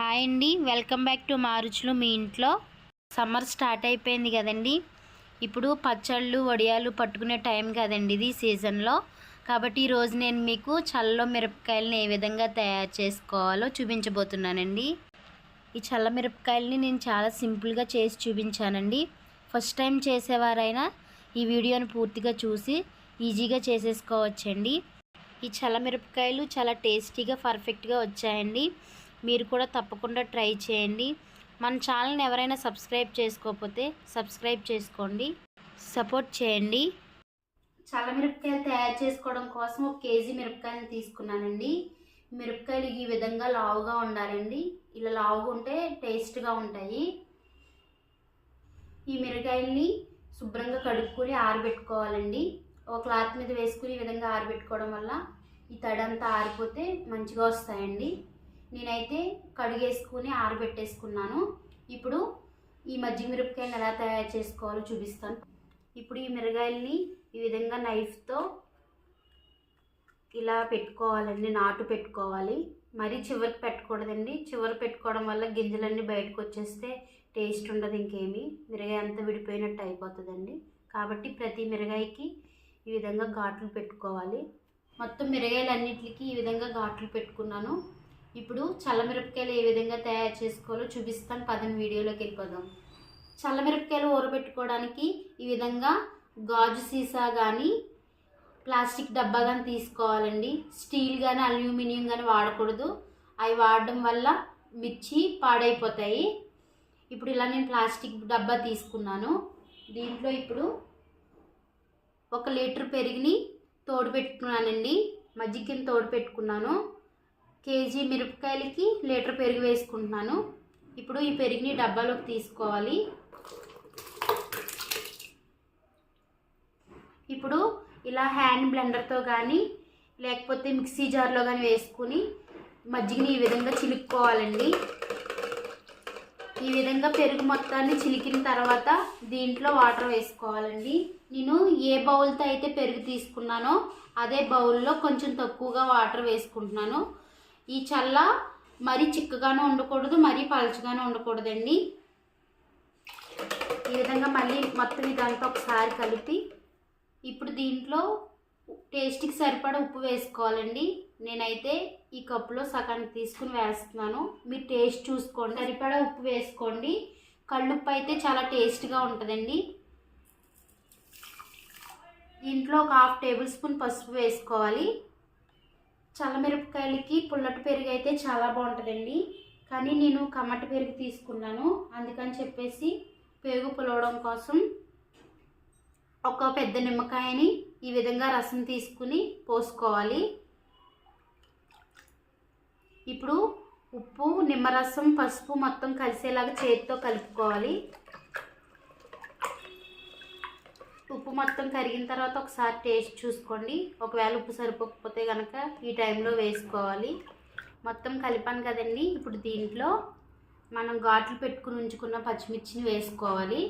Hi అండి. Welcome back to మారుచులు మీ ఇంట్లో. సమ్మర్ స్టార్ట్ అయిపోయింది కదండి. ఇప్పుడు పచ్చళ్ళు వడియాలు పట్టుకునే టైం కదండి ఇది సీజన్లో. కాబట్టి ఈరోజు నేను మీకు చల్ల మిరపకాయలని ఏ విధంగా తయారు చేసుకోవాలో చూపించబోతున్నానండి. ఈ చల్ల మిరపకాయలని నేను చాలా సింపుల్గా చేసి చూపించానండి. ఫస్ట్ టైం చేసేవారైనా ఈ వీడియోని పూర్తిగా చూసి ఈజీగా చేసేసుకోవచ్చండి. ఈ చల్ల మిరపకాయలు చాలా టేస్టీగా పర్ఫెక్ట్గా వచ్చాయండి. మీరు కూడా తప్పకుండా ట్రై చేయండి. మన ఛానల్ని ఎవరైనా సబ్స్క్రైబ్ చేసుకోకపోతే సబ్స్క్రైబ్ చేసుకోండి. సపోర్ట్ చేయండి. చల్ల మిరపకాయలు తయారు చేసుకోవడం కోసం ఒక కేజీ మిరపకాయలు తీసుకున్నానండి. మిరపకాయలు ఈ విధంగా లావుగా ఉండాలండి. ఇలా లావుగా ఉంటే టేస్ట్గా ఉంటాయి. ఈ మిరకాయల్ని శుభ్రంగా కడుక్కొని ఆరబెట్టుకోవాలండి. ఒక క్లాత్ మీద వేసుకుని ఈ విధంగా ఆరబెట్టుకోవడం వల్ల ఈ తడంతా ఆరిపోతే మంచిగా వస్తాయండి. నేనైతే కడిగేసుకుని ఆరబెట్టేసుకున్నాను. ఇప్పుడు ఈ మజ్జిగ మిరపకాయలు ఎలా తయారు చేసుకోవాలో చూపిస్తాను. ఇప్పుడు ఈ మిరగాయల్ని ఈ విధంగా నైఫ్తో ఇలా పెట్టుకోవాలండి నాటు పెట్టుకోవాలి. మరీ చివరికి పెట్టకూడదండి. చివరి పెట్టుకోవడం వల్ల గింజలన్నీ బయటకు వచ్చేస్తే టేస్ట్ ఉండదు ఇంకేమీ. మిరగాయ అంతా విడిపోయినట్టు అయిపోతుందండి. కాబట్టి ప్రతి మిరగాయకి ఈ విధంగా ఘాట్లు పెట్టుకోవాలి. మొత్తం మిరగాయలన్నిటికి ఈ విధంగా ఘాట్లు పెట్టుకున్నాను. ఇప్పుడు చల్లమిరపకాయలు ఏ విధంగా తయారు చేసుకోవాలో చూపిస్తాను. పదం వీడియోలోకి వెళ్ళిపోదాం. చల్లమిరపకాయలు ఊరబెట్టుకోవడానికి ఈ విధంగా గాజు సీసా కానీ ప్లాస్టిక్ డబ్బా కానీ తీసుకోవాలండి. స్టీల్ కానీ అల్యూమినియం కానీ వాడకూడదు. అవి వాడడం వల్ల మిర్చి పాడైపోతాయి. ఇప్పుడు ఇలా నేను ప్లాస్టిక్ డబ్బా తీసుకున్నాను. దీంట్లో ఇప్పుడు ఒక లీటర్ పెరిగిని తోడు పెట్టుకున్నానండి. మజ్జిగని తోడు పెట్టుకున్నాను. కేజీ మిరపకాయలకి లీటర్ పెరుగు వేసుకుంటున్నాను. ఇప్పుడు ఈ పెరుగుని డబ్బాలోకి తీసుకోవాలి. ఇప్పుడు ఇలా హ్యాండ్ బ్లెండర్తో కానీ లేకపోతే మిక్సీ జార్లో కానీ వేసుకుని మజ్జిగని ఈ విధంగా చిలుక్కోవాలండి. ఈ విధంగా పెరుగు మొత్తాన్ని చిలికిన తర్వాత దీంట్లో వాటర్ వేసుకోవాలండి. నేను ఏ బౌల్తో అయితే పెరుగు తీసుకున్నానో అదే బౌల్లో కొంచెం తక్కువగా వాటర్ వేసుకుంటున్నాను. ఈ చల్ల మరీ చిక్కగానే ఉండకూడదు మరీ పలచగానే ఉండకూడదండి. ఈ విధంగా మళ్ళీ మొత్తం ఇదంతా ఒకసారి కలిపి ఇప్పుడు దీంట్లో టేస్ట్కి సరిపడా ఉప్పు వేసుకోవాలండి. నేనైతే ఈ కప్పులో సగానికి తీసుకుని వేస్తున్నాను. మీరు టేస్ట్ చూసుకోండి. సరిపడ ఉప్పు వేసుకోండి. కళ్ళుప్పు అయితే చాలా టేస్ట్గా ఉంటుందండి. దీంట్లో ఒక హాఫ్ టేబుల్ స్పూన్ పసుపు వేసుకోవాలి. చల్లమిరపకాయలకి పుల్లటి పెరుగు అయితే చాలా బాగుంటుందండి. కానీ నేను కమ్మటి పెరుగు తీసుకున్నాను. అందుకని చెప్పేసి పెరుగు పులవడం కోసం ఒక పెద్ద నిమ్మకాయని ఈ విధంగా రసం తీసుకుని పోసుకోవాలి. ఇప్పుడు ఉప్పు నిమ్మరసం పసుపు మొత్తం కలిసేలాగా చేతితో కలుపుకోవాలి. ఉప్పు మొత్తం కరిగిన తర్వాత ఒకసారి టేస్ట్ చూసుకోండి. ఒకవేళ ఉప్పు సరిపోకపోతే కనుక ఈ టైంలో వేసుకోవాలి. మొత్తం కలిపాను కదండి. ఇప్పుడు దీంట్లో మనం ఘాట్లు పెట్టుకుని ఉంచుకున్న పచ్చిమిర్చిని వేసుకోవాలి.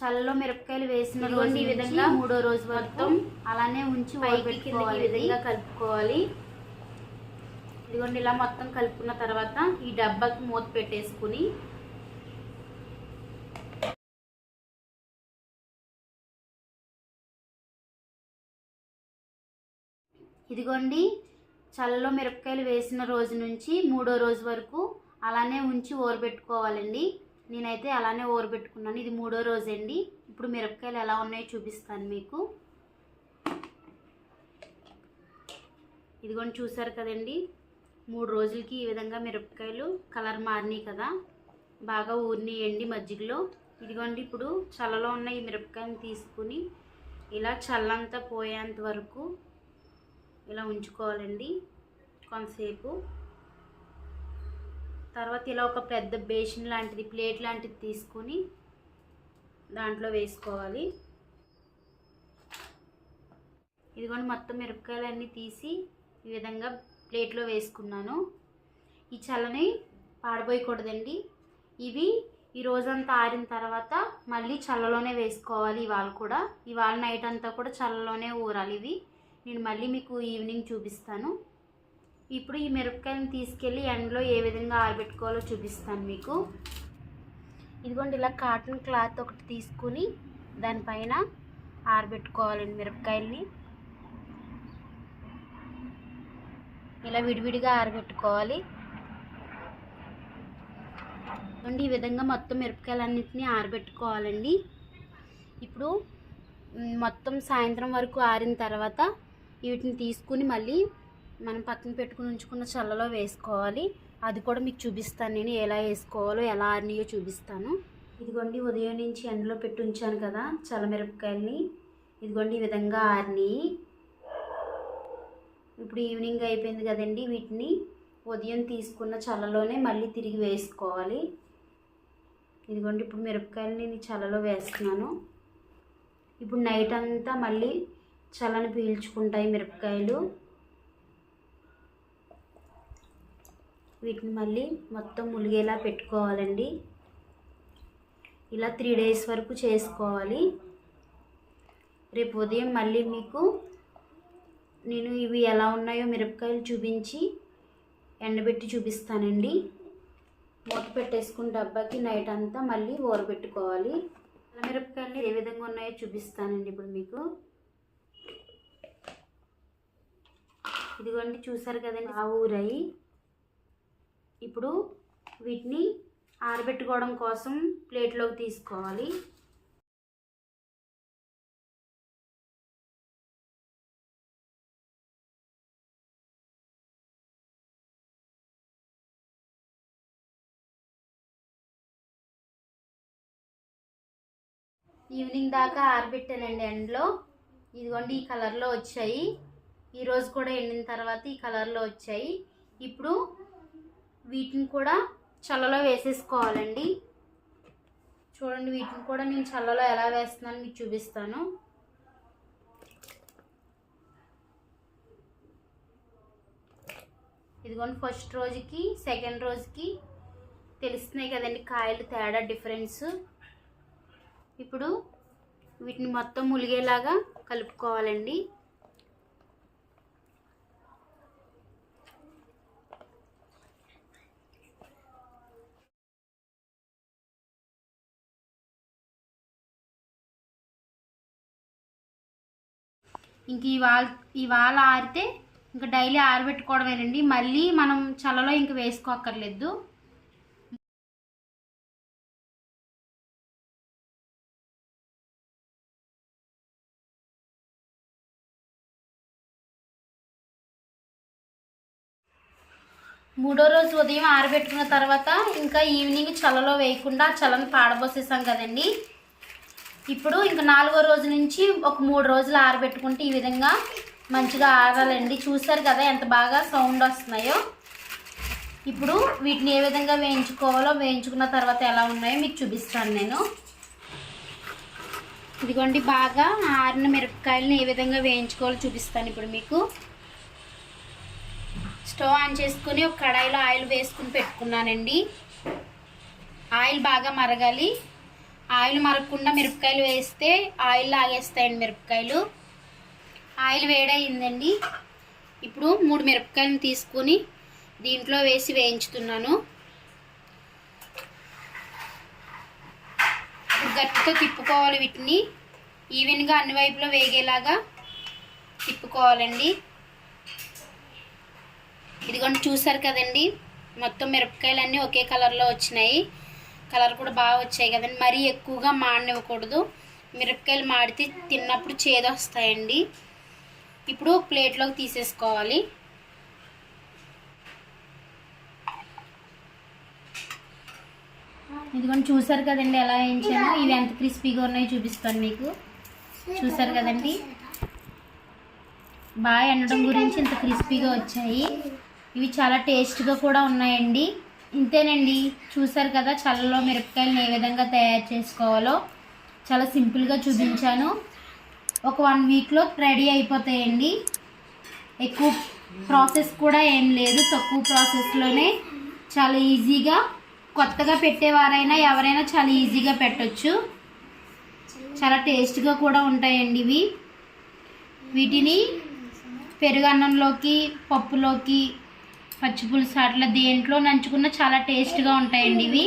చల్లలో మిరపకాయలు వేసిన రోజు ఈ విధంగా మూడో రోజు మొత్తం అలానే ఉంచి పైకి కిందకి ఈ విధంగా కలుపుకోవాలి. ఇదిగోండి ఇలా మొత్తం కలుపుకున్న తర్వాత ఈ డబ్బాకి మూత పెట్టేసుకుని ఇదిగోండి చల్లలో మిరపకాయలు వేసిన రోజు నుంచి మూడో రోజు వరకు అలానే ఉంచి ఊరబెట్టుకోవాలండి నేనైతే అలానే ఊరబెట్టుకున్నాను ఇది మూడో రోజు అండి ఇప్పుడు మిరపకాయలు ఎలా ఉన్నాయో చూపిస్తాను మీకు. ఇదిగోండి చూసారు కదండి. మూడు రోజులకి ఈ విధంగా మిరపకాయలు కలర్ మారినాయి కదా. బాగా ఊరినాయండి మజ్జిగలో. ఇదిగోండి ఇప్పుడు చల్లలో ఉన్న ఈ మిరపకాయని తీసుకుని ఇలా చల్లంతా పోయేంత వరకు ఇలా ఉంచుకోవాలండి కొంతసేపు. తర్వాత ఇలా ఒక పెద్ద బేసిన్ లాంటిది ప్లేట్ లాంటిది తీసుకొని దాంట్లో వేసుకోవాలి. ఇదిగోండి మొత్తం మిరపకాయలన్నీ తీసి ఈ విధంగా ప్లేట్లో వేసుకున్నాను. ఈ చల్లని పాడబోయకూడదండి. ఇవి ఈ రోజంతా ఆరిన తర్వాత మళ్ళీ చల్లలోనే వేసుకోవాలి ఇవాళ కూడా. ఇవాళ నైట్ అంతా కూడా చల్లలోనే ఊరాలి ఇవి. నేను మళ్ళీ మీకు ఈవినింగ్ చూపిస్తాను. ఇప్పుడు ఈ మిరపకాయలను తీసుకెళ్ళి ఎండలో ఏ విధంగా ఆరబెట్టుకోవాలో చూపిస్తాను మీకు. ఇదిగోండి ఇలా కాటన్ క్లాత్ ఒకటి తీసుకుని దానిపైన ఆరబెట్టుకోవాలండి మిరపకాయల్ని. ఇలా విడివిడిగా ఆరబెట్టుకోవాలి. అండి ఈ విధంగా మొత్తం మిరపకాయలన్నింటినీ ఆరబెట్టుకోవాలండి. ఇప్పుడు మొత్తం సాయంత్రం వరకు ఆరిన తర్వాత వీటిని తీసుకుని మళ్ళీ మనం పక్కన పెట్టుకుని ఉంచుకున్న చల్లలో వేసుకోవాలి. అది కూడా మీకు చూపిస్తాను నేను ఎలా వేసుకోవాలో ఎలా ఆరినాయో చూపిస్తాను. ఇదిగోండి ఉదయం నుంచి ఎండలో పెట్టి ఉంచాను కదా చల్లమిరపకాయల్ని ఇదిగోండి ఈ విధంగా ఆరినాయి. ఇప్పుడు ఈవినింగ్ అయిపోయింది కదండి వీటిని ఉదయం తీసుకున్న చల్లలోనే మళ్ళీ తిరిగి వేసుకోవాలి. ఇదిగోండి ఇప్పుడు మిరపకాయలు నేను చల్లలో వేస్తున్నాను. ఇప్పుడు నైట్ అంతా మళ్ళీ చల్లని పీల్చుకుంటాయి మిరపకాయలు. వీటిని మళ్ళీ మొత్తం ములిగేలా పెట్టుకోవాలండి. ఇలా త్రీ డేస్ వరకు చేసుకోవాలి. రేపు ఉదయం మళ్ళీ మీకు నేను ఇవి ఎలా ఉన్నాయో మిరపకాయలు చూపించి ఎండబెట్టి చూపిస్తానండి. మూత పెట్టేసుకున్న డబ్బాకి నైట్ అంతా మళ్ళీ ఊరబెట్టుకోవాలి మిరపకాయలు ఏ విధంగా ఉన్నాయో చూపిస్తానండి ఇప్పుడు మీకు. ఇదిగోండి చూసారు కదండి ఆ ఊరాయి ఇప్పుడు వీటిని ఆరబెట్టుకోవడం కోసం ప్లేట్లోకి తీసుకోవాలి. ఈవినింగ్ దాకా ఆరబెట్టానండి ఎండలో. ఇదిగోండి ఈ కలర్లో వచ్చాయి. ఈరోజు కూడా ఎండిన తర్వాత ఈ కలర్లో వచ్చాయి. ఇప్పుడు వీటిని కూడా చల్లలో వేసేసుకోవాలండి. చూడండి వీటిని కూడా నేను చల్లలో ఎలా వేస్తున్నాను మీకు చూపిస్తాను. ఇదిగోండి ఫస్ట్ రోజుకి సెకండ్ రోజుకి తెలుస్తున్నాయి కదండి కాయలు తేడా డిఫరెన్స్. ఇప్పుడు వీటిని మొత్తం ములిగేలాగా కలుపుకోవాలండి. ఇంక ఇవాళ ఇవాళ ఆరితే ఇంకా డైలీ ఆరబెట్టుకోవడమేనండి. మళ్ళీ మనం చల్లలో ఇంక వేసుకోక్కర్లేదు. మూడో రోజు ఉదయం ఆరబెట్టుకున్న తర్వాత ఇంకా ఈవినింగ్ చల్లలో వేయకుండా చల్లని పాడబోసేసాం కదండి. ఇప్పుడు ఇంకా నాలుగో రోజు నుంచి ఒక మూడు రోజులు ఆరబెట్టుకుంటే ఈ విధంగా మంచిగా ఆరాలండి చూసారు కదా ఎంత బాగా సౌండ్ వస్తున్నాయో. ఇప్పుడు వీటిని ఏ విధంగా వేయించుకోవాలో వేయించుకున్న తర్వాత ఎలా ఉన్నాయో మీకు చూపిస్తాను నేను. ఇదిగోండి బాగా ఆరిన మిరపకాయలను ఏ విధంగా వేయించుకోవాలో చూపిస్తాను ఇప్పుడు మీకు. స్టవ్ ఆన్ చేసుకుని ఒక కడాయిలో ఆయిల్ వేసుకుని పెట్టుకున్నానండి. ఆయిల్ బాగా మరగాలి. ఆయిల్ మరగకుండా మిరపకాయలు వేస్తే ఆయిల్ లాగేస్తాయండి మిరపకాయలు. ఆయిల్ వేడయిందండి. ఇప్పుడు మూడు మిరపకాయలను తీసుకొని దీంట్లో వేసి వేయించుతున్నాను. గట్టితో తిప్పుకోవాలి వీటిని. ఈవెన్గా అన్ని వైపులో వేగేలాగా తిప్పుకోవాలండి. ఇదిగోండి చూసారు కదండి? మొత్తం మిరపకాయలన్నీ ఒకే కలర్లో వచ్చినాయి. కలర్ కూడా బాగా వచ్చాయి కదండి. మరీ ఎక్కువగా మాడనివ్వకూడదు. మిరపకాయలు మాడితే తిన్నప్పుడు చేదు వస్తాయండి ఇప్పుడు ప్లేట్లోకి తీసేసుకోవాలి. ఇదిగోండి చూసారు కదండి ఎలా వేయించాను? ఇవి ఎంత క్రిస్పీగా ఉన్నాయో చూపిస్తాను మీకు. చూసారు కదండి? బాగా ఎండడం గురించి ఇంత క్రిస్పీగా వచ్చాయి. ఇవి చాలా టేస్ట్గా కూడా ఉన్నాయండి. ఇంతేనండి. చూసారు కదా చల్లలో మిరపకాయలను ఏ విధంగా తయారు చేసుకోవాలో. చాలా సింపుల్గా చూపించాను. ఒక వన్ వీక్లో రెడీ అయిపోతాయండి. ఎక్కువ ప్రాసెస్ కూడా ఏం లేదు. తక్కువ ప్రాసెస్లోనే చాలా ఈజీగా కొత్తగా పెట్టేవారైనా ఎవరైనా చాలా ఈజీగా పెట్టచ్చు. చాలా టేస్ట్గా కూడా ఉంటాయండి ఇవి. వీటిని పెరుగన్నంలోకి పప్పులోకి పచ్చిపులుసు అట్లా దేంట్లో నంచుకున్న చాలా టేస్ట్గా ఉంటాయండి ఇవి.